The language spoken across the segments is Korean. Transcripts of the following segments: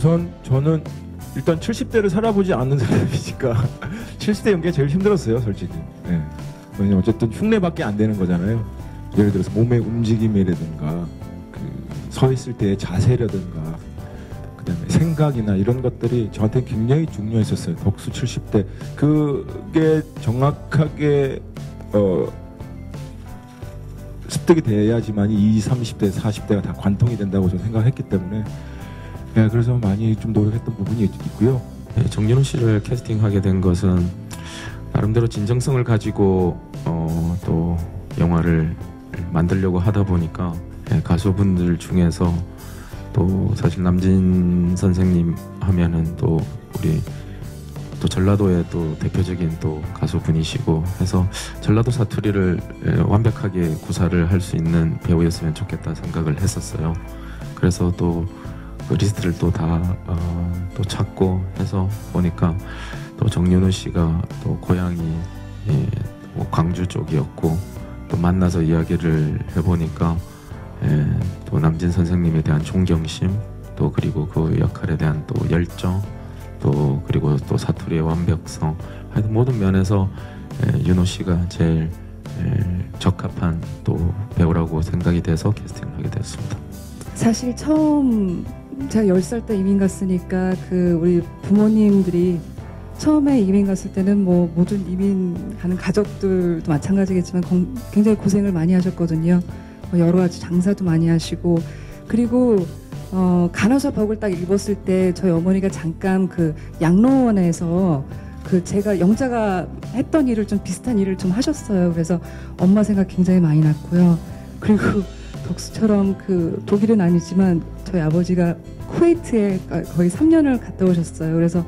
저는 일단 70대를 살아보지 않는 사람이니까 70대 연기가 제일 힘들었어요, 솔직히. 예. 왜냐면 어쨌든 흉내밖에 안 되는 거잖아요. 예를 들어서 몸의 움직임이라든가 그 서 있을 때의 자세라든가 그다음에 생각이나 이런 것들이 저한테 굉장히 중요했었어요. 덕수 70대 그게 정확하게 어 습득이 돼야지만 이 20, 30대, 40대가 다 관통이 된다고 저는 생각했기 때문에 네, 그래서 많이 좀 노력했던 부분이 있- 있고요. 네, 정윤호 씨를 캐스팅하게 된 것은 나름대로 진정성을 가지고 어, 또 영화를 만들려고 하다 보니까 예, 가수분들 중에서 또 사실 남진 선생님 하면은 또 우리 또 전라도의 또 대표적인 또 가수분이시고 해서 전라도 사투리를 예, 완벽하게 구사를 할 수 있는 배우였으면 좋겠다 생각을 했었어요. 그래서 또 그 리스트를 또다 어, 또 찾고 해서 보니까 또 정윤호 씨가 또 고향이 예, 뭐 광주 쪽이었고 또 만나서 이야기를 해보니까 예, 또 남진 선생님에 대한 존경심 또 그리고 그 역할에 대한 또 열정 또 그리고 또 사투리의 완벽성 하여튼 모든 면에서 예, 윤호 씨가 제일 예, 적합한 또 배우라고 생각이 돼서 캐스팅을 하게 되었습니다. 사실 처음 제가 10살 때 이민 갔으니까 그 우리 부모님들이 처음에 이민 갔을 때는 뭐 모든 이민 가는 가족들도 마찬가지겠지만 건- 굉장히 고생을 많이 하셨거든요. 뭐 여러 가지 장사도 많이 하시고 그리고 어, 간호사 복을 딱 입었을 때 저희 어머니가 잠깐 그 양로원에서 그 제가 영자가 했던 일을 좀 비슷한 일을 좀 하셨어요. 그래서 엄마 생각 굉장히 많이 났고요. 그리고 덕수처럼 그 독일은 아니지만 저희 아버지가 쿠웨이트에 거의 3년을 갔다 오셨어요. 그래서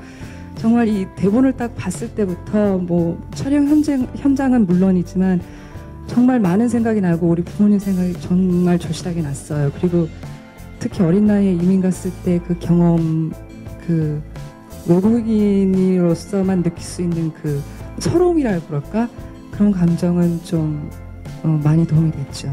정말 이 대본을 딱 봤을 때부터 뭐 촬영 현장, 현장은 물론이지만 정말 많은 생각이 나고 우리 부모님 생각이 정말 절실하게 났어요. 그리고 특히 어린 나이에 이민 갔을 때 그 경험 그 외국인으로서만 느낄 수 있는 그 서러움이라 그럴까 그런 감정은 좀 어, 많이 도움이 됐죠.